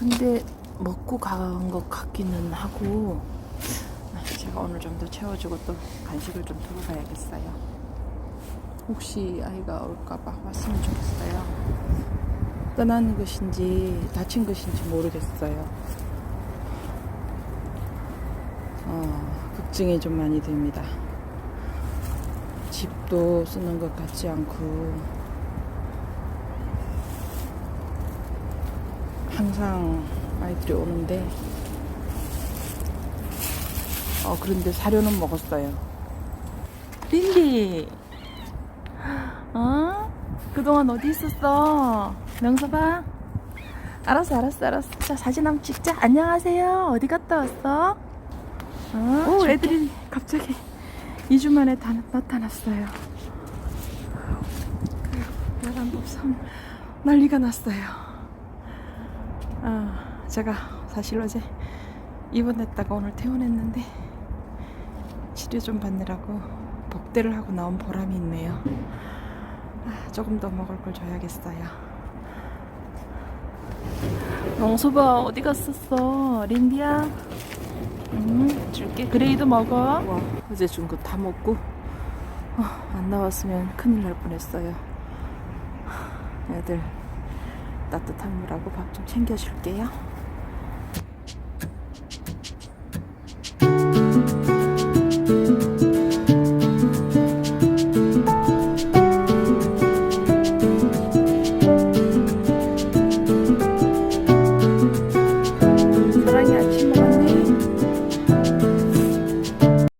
근데 먹고 간 것 같기는 하고 아, 제가 오늘 좀 더 채워주고 또 간식을 좀 두고 가야겠어요. 혹시 아이가 올까봐 왔으면 좋겠어요. 떠나는 것인지 다친 것인지 모르겠어요. 어, 걱정이 좀 많이 됩니다. 집도 쓰는 것 같지 않고 항상 아이들이 오는데 어 그런데 사료는 먹었어요. 린디, 어? 그동안 어디 있었어? 명서봐. 알았어, 알았어, 알았어. 자 사진 한번 찍자. 안녕하세요. 어디 갔다 왔어? 어? 오, 애들이 갑자기 2주 만에 다 나타났어요. 그 야간 법상 난리가 났어요. 아, 제가 사실 어제 입원했다가 오늘 퇴원했는데 치료 좀 받느라고 복대를 하고 나온 보람이 있네요. 아, 조금 더 먹을 걸 줘야겠어요. 영수봐 어디 갔었어? 린디야? 응, 줄게. 그레이도 먹어. 와, 어제 준 거 다 먹고 어, 안 나왔으면 큰일 날 뻔했어요. 애들 따뜻한 물하고 밥 좀 챙겨줄게요.